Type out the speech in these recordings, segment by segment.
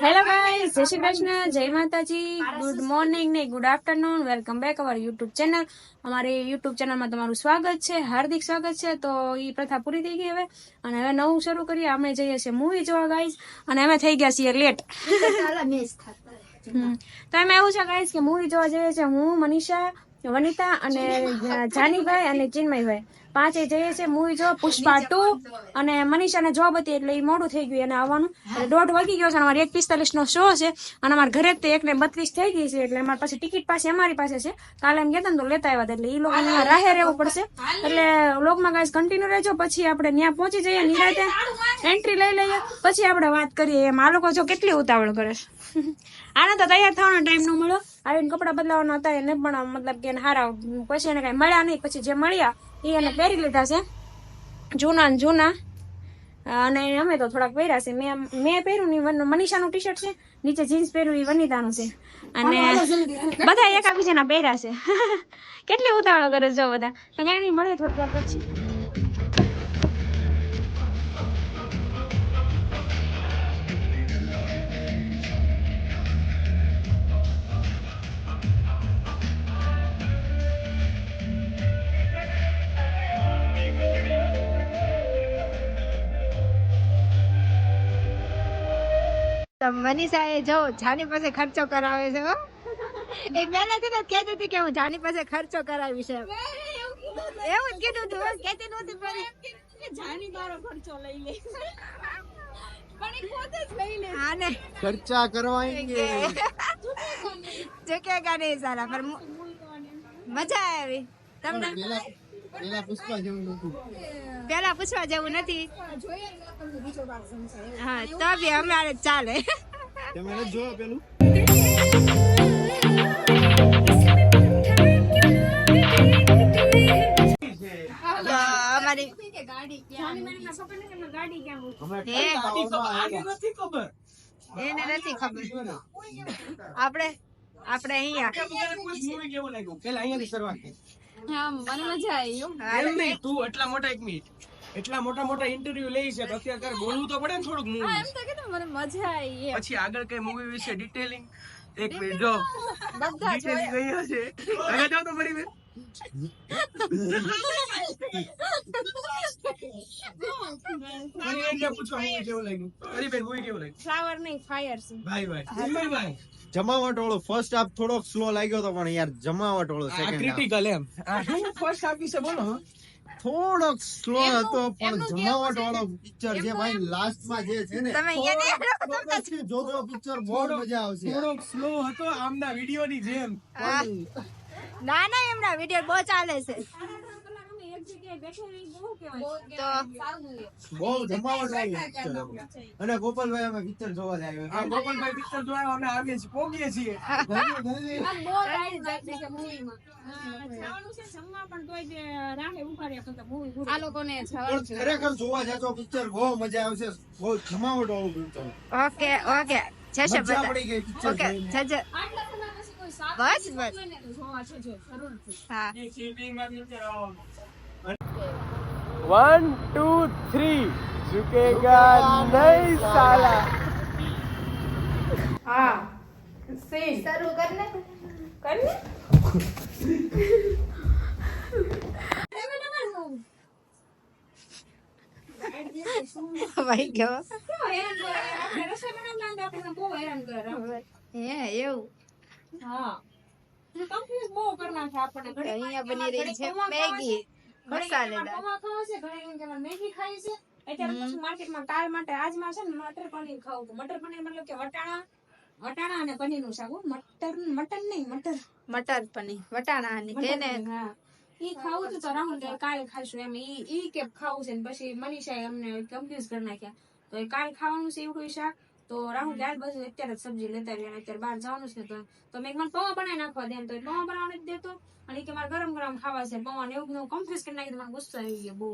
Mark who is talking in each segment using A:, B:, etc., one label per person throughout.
A: Hello guys જય શ્રી કૃષ્ણ જય માતાજી ગુડ મોર્નિંગ ને good afternoon welcome back our YouTube channel અમારી યુટ્યુબ ચેનલમાં તમારું સ્વાગત છે હાર્દિક સ્વાગત છે. તો એ પ્રથા પૂરી થઈ ગઈ હવે. અને હવે નવું શરૂ કરીએ. અમે જઈએ છીએ મૂવી જોવા ગાઈસ અને અમે થઈ ગયા છીએ લેટ. તો એમાં એવું છે ગાઈસ કે મૂવી જોવા જઈએ છીએ. હું મનીષા વનિતા અને જાનીભાઈ અને ચિન્મયભાઈ. પાંચે જઈએ છીએ મૂવી જો પુષ્પા ટુ અને મનીષાને જોબ હતી એટલે એ મોડું થઈ ગયું એને આવવાનું. એટલે દોઢ વાગી ગયો છે અને અમારે એક પિસ્તાલીસ નો શો છે અને અમારા ઘરે તો એક ને બત્રીસ થઈ ગઈ છે એટલે અમારી પાસે ટિકિટ પાસે અમારી પાસે છે. કાલે એમ ગયા તો લેતા આવ્યા એટલે એ લોકોને રાહે રહેવું પડશે. એટલે લોકમાં ગાઈસ કન્ટિન્યુ રહેજો પછી આપણે ત્યાં પહોંચી જઈએ નિરાતે એન્ટ્રી લઈ લઈએ પછી આપણે વાત કરીએ એમ. આ લોકો જો કેટલી ઉતાવળ કરે છે. આને તો તૈયાર થવાનો ટાઈમ ન મળ્યો. આવીને કપડાં બદલાવાના હતા એને પણ મતલબ કે એને હારા પછી એને કઈ મળ્યા નહીં. પછી જે મળ્યા એ એને પહેરી લીધા છે. જૂના ને જૂના. અને અમે તો થોડાક પહેર્યા છે. મેં મેં પહેર્યું ની મનીષા મનીષાનું ટી શર્ટ છે. નીચે જીન્સ પહેર્યું એ વનિતાનું છે. અને બધા એકાબીજાના પહેર્યા છે. કેટલી ઉતાવળ કરે છે જો બધા. કઈ નહીં મળે થોડીક પછી.
B: મનીષા એ જો જાની પાસે ખર્ચો કરાવે છે હો. એ પહેલાથી જ કહેતી હતી કે હું જાની પાસે ખર્ચો કરાવી છે એવું જ કીધું તું કહેતી નહોતી પણ
A: જાની મારો ખર્ચો લઈ લે. જ
C: ખર્ચા કરવાएंगे
B: ઝુકેગા નહીં સારા પર મજા આવી. તમને
C: પેલા પેલા પુષ્પા જેવું નતું
B: પેલા પૂછવા જેવું નથી. હા તો બી અમારે ચાલે.
C: તમે નથી જોયો પેલું?
B: તો અમારી હે? એને નથી ખબર. આપણે આપણે અહીંયા.
A: હા મને મજા આવી
D: એમ નહીં, તું એટલા મોટા એક મિનિટ. એટલા મોટા મોટા ઇન્ટરવ્યુ લઈ છે તો અત્યારે તારે બોલવું તો પડે ને થોડુંક
A: એમ તો કીધું મને મજા આવી
D: પછી આગળ કઈ મૂવી વિશે ડિટેલિંગ એક મિનિટ જો.
A: બધા
D: હશે આગળ જાઓ તો ફરી
C: જમાવટ વાળો ફર્સ્ટ હાફ થોડોક સ્લો લાગ્યો હતો પણ યાર જમાવટ વાળો સેકન્ડ
D: ક્રિટિકલ એમ. ફર્સ્ટ હાફ વિશે બોલો?
C: થોડોક સ્લો હતો પણ જમાવટ વાળો પિક્ચર છે ભાઈ લાસ્ટમાં જે છે ને
B: તમે
C: જોજો પિક્ચર બહુ મજા આવશે.
D: થોડોક સ્લો હતો આમના વીડિયો ની જેમ.
B: ના ના એમના વીડિયો બહુ ચાલે છે.
A: બહુ કહેવાય
B: તો
C: બહુ જમાવટ વાળું અને ગોપાલભાઈ અમે પિક્ચર જોવા જ
D: આ ગોપાલભાઈ પિક્ચર જોવા અમે આવીએ છીએ પોગીએ છીએ.
A: આમ બહુ રાઈડ જાય છે મૂવીમાં ખાવાનું છે જમવા પણ તોય તે રાહે ઊભા રહ્યા કરતા મૂવી પૂરી. આ લોકોને જવાનું છે.
C: ખરેખર જોવા જતો પિક્ચર બહુ મજા આવશે. બહુ જમાવટ વાળું પિક્ચર
B: ઓકે ઓકે જશે
C: મજા
B: બધા
C: પડી ગઈ પિક્ચર
B: ઓકે જજે બસ બસ
D: વન ટુ થ્રી ઝુકેગા નહીં સાલા.
A: હા. સીન
B: શરૂ કર ને ભાઈ ગયો
A: હેરાન કરે? બહુ હેરાન કરે.
B: હે એવું.
A: હા. કન્ફ્યુઝ બહુ કરી નાખે આપણને.
B: તો અહીંયા બની રહી છે મેગી મસાલેદાર.
A: ખાવા છે ઘડીક મેગી ખાઈ છે. અત્યારે પછી માર્કેટમાં કાલ માટે આજમાં છે ને મટર પનીર ખાવું મટર પનીર મતલબ કે વટાણા વટાણા અને પનીરનું શાક મટર મટન નહીં મટર.
B: મટર પનીર વટાણા
A: હા. ઈ ખાવું તો રાહુલ કાલે ખાઈશું એમ. ઈ ઈ કે ખાવું છે ને પછી મનીષાએ અમને કન્ફ્યુઝ કરી નાખ્યા. તો કાલ ખાવાનું છે એવું કોઈ શાક? તો રાહુલ કે આજ બધું અત્યારે જ સબ્જી લેતા રહ્યા અત્યારે બહાર જવાનું છે તો તો મેં મને પૌવા બનાવી નાખવા દે તો પૌવા બનાવવા જ દેતો. અને કે મારે ગરમ ગરમ ખાવા છે પૌવા ને એવું કન્ફ્યુઝ કરી નાખી મને ગુસ્સો આવી ગયો બહુ.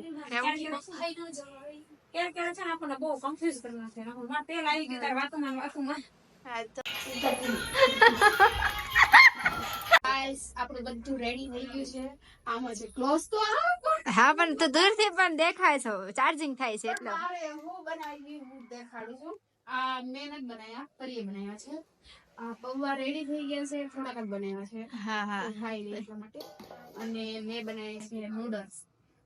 A: ક્યારે ક્યારેક છે ને આપણને બહુ કન્ફ્યુઝ કરી નાખે રાહુલ મારે તેલ આવી ગયું તારે વાતોમાં ને વાતોમાં
E: આપણું બધું રેડી થઈ ગયું છે. આમાં છે ક્લોઝ તો પણ
B: હા પણ તું દૂરથી પણ દેખાય છે. ચાર્જિંગ થાય છે એટલે.
E: હું બનાવી હું દેખાડું છું. આ મેં નથી બનાવ્યા પરીએ બનાવ્યા છે. આ પૌવા રેડી થઈ ગયા છે થોડાક જ બનાવ્યા છે.
B: હા હા.
E: ખાઈ લે એટલા માટે. અને મેં બનાવ્યા છે નૂડલ્સ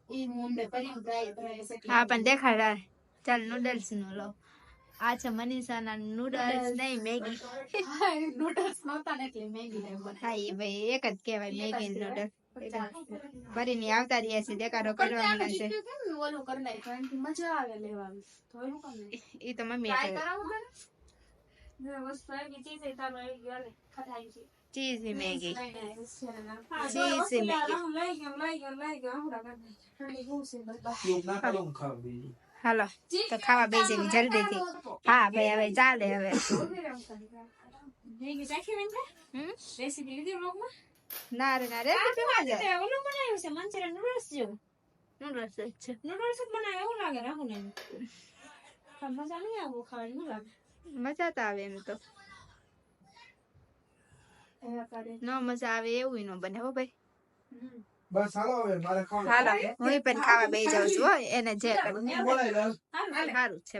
E: એ હું પરી ટ્રાય ટ્રાય છે.
B: હા પણ દેખાડ ચાલ નૂડલ્સનું લો. આ છે મનીષાના નૂડલ્સ નહીં મેગી.
E: નૂડલ્સ નહોતા એટલે મેગી
B: હા એ ભાઈ એક જ કહેવાય મેગી નૂડલ્સ ફરીની આવતા રહ્યા છે દેખાડો કરવાના છે
E: ઓલું કરી નાખ્યું? કારણ મજા આવે લેવાની. તો એનું
B: એ તો મમ્મી
E: ટ્રાય કરાવું તને
A: વસ્તુ આવી ચીજ તારો આવી ગયો ને ખટાઈ છે.
B: ચીઝી મેગી
E: ચીઝ ને.
B: ચીઝી મેગી
D: ખાવા બેસી.
B: હાલો તો ખાવા બેસી જલ્દીથી. હા ભાઈ હવે ચાલે હવે?
A: રેસીપી લીધી
B: ના રે ના રે જ
A: તે ઓલું બનાવ્યું છે મંચુરિયન નૂડલ્સ જેવું
B: નૂડલ્સ જ છે
A: નૂડલ્સ જ બનાવે એવું લાગે રાહુલ ને મજા નહીં આવું ખાવાની લાગે
B: મજા તો આવે એમ તો ન મજા આવે એવું ન બને હો ભાઈ
C: બસ હાલો હવે મારે ખાવાનું
B: હાલો હું પણ ખાવા બેસી જાઉં છું હો એને જે સારું છે